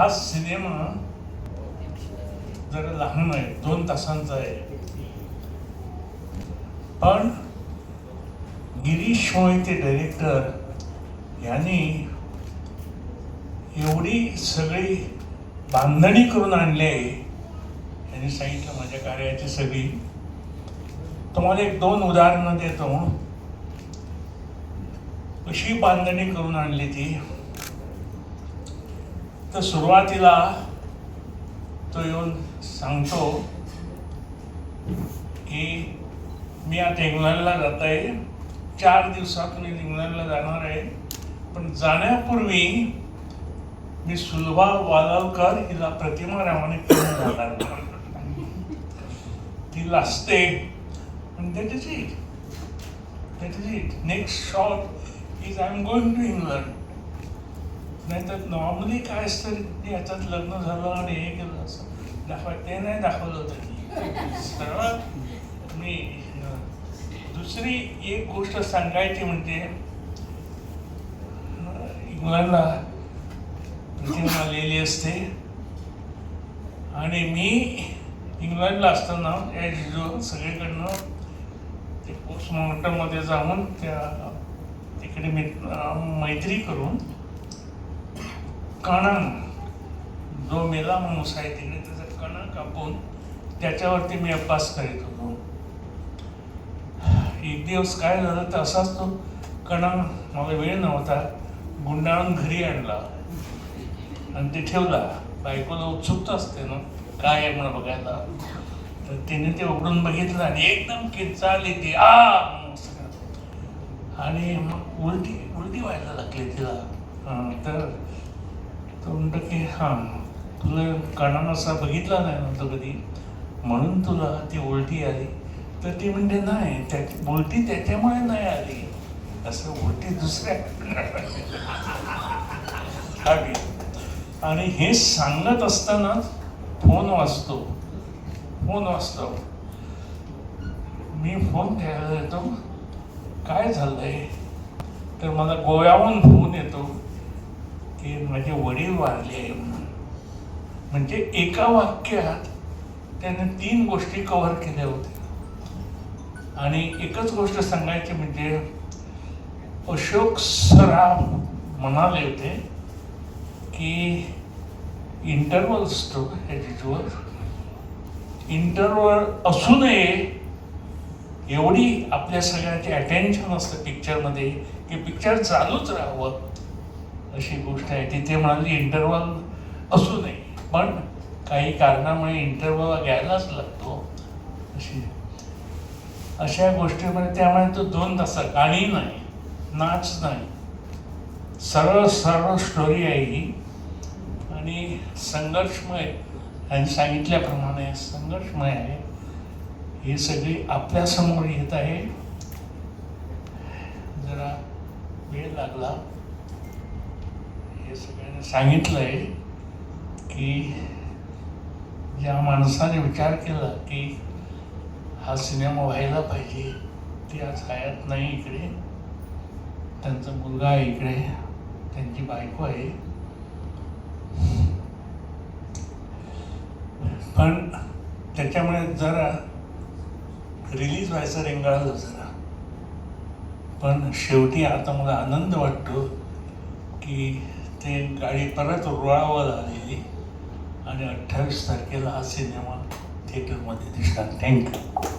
हा सिनेमा जरा लहान आहे दोन तासांचा आहे. पण गिरीश मोहिते डायरेक्टर यांनी एवढी सगळी बांधणी करून आणली आहे. यांनी सांगितलं माझ्या कार्याची सगळी. तुम्हाला एक दोन उदाहरणं देतो. कशी बांधणी करून आणली ती. तर सुरुवातीला तो येऊन सांगतो की मी आता इंग्लंडला जात आहे. चार दिवसात मी इंग्लंडला जाणार आहे. पण जाण्यापूर्वी मी सुलभा वालावकर हिला प्रतिमा रामाने करून जाणार ती लाजते. पण that is it that is it next shot is I am going to England नाही तर नॉर्मली काय असतं की याच्यात लग्न झालं आणि हे केलं असं. दाखवा ते नाही दाखवलं होतं. सर्वात मी दुसरी एक गोष्ट सांगायची म्हणजे मुलांना प्रतिमा आलेली असते आणि मी इंग्लंडला असताना ॲज युजल सगळीकडनं ते पोस्टमॉर्टममध्ये जाऊन त्या तिकडे मी मैत्री करून कणा जो मेला माणूस आहे तिकडे त्याचा कणा कापून त्याच्यावरती मी अभ्यास करीत होतो. एक दिवस काय झालं तर असाच तो कणा मला वेळ नव्हता गुंडाळून घरी आणला. आणि ते ठेवला. बायकोला उत्सुकता असते ना काय आहे म्हणून बघायला. तर तिने ते उघडून बघितलं आणि एकदम किंचाळली ती आ आणि मग उलटी उलटी व्हायला लागली तिला. तर तर तो म्हणतो की हां तुला कणा असा बघितला नाही म्हणतो कधी? म्हणून तुला ती उलटी आली. तर ती म्हणते नाही त्या उलटी त्याच्यामुळे नाही आली. असं उलटी दुसऱ्या आली. आणि हे सांगत असतानाच फोन वाचतो फोन वाचतो मी फोन घ्यायला येतो. काय झालंय? तर मला गोव्याहून फोन येतो. माझे वडील वारले आहे म्हणून. म्हणजे एका वाक्यात त्याने तीन गोष्टी कव्हर केल्या होत्या. आणि एकच गोष्ट सांगायची म्हणजे अशोक सराफ म्हणाले होते की इंटरवल असतो ह्याच्यावर इंटरवल असू नये एवढी आपल्या सगळ्याचे अटेन्शन असतं पिक्चरमध्ये की पिक्चर चालूच राहावं. अशी गोष्ट आहे. तिथे म्हणाली इंटरवल असू नये पण काही कारणामुळे इंटरवल घ्यायलाच लागतो. अशी अशा गोष्टीमध्ये त्यामुळे तो दोन तासात गाणी नाही नाच नाही. सरळ सरळ स्टोरी आहे ही. आणि संघर्षमय आणि सांगितल्याप्रमाणे संघर्षमय आहे. हे सगळी आपल्यासमोर येत आहे. जरा वेळ लागला. हे सगळ्यांनी सांगितलं आहे की ज्या माणसाने विचार केला की हा सिनेमा व्हायला पाहिजे ती आज हयात नाही इकडे. त्यांचा मुलगा आहे इकडे त्यांची बायको आहे. पण त्याच्यामुळे जरा रिलीज व्हायचं रेंगाळलं जरा. पण शेवटी आता मला आनंद वाटतो की ते गाडी परत रुळावर आलेली आणि अठ्ठावीस तारखेला हा सिनेमा थिएटरमध्ये दिसला. थँक्यू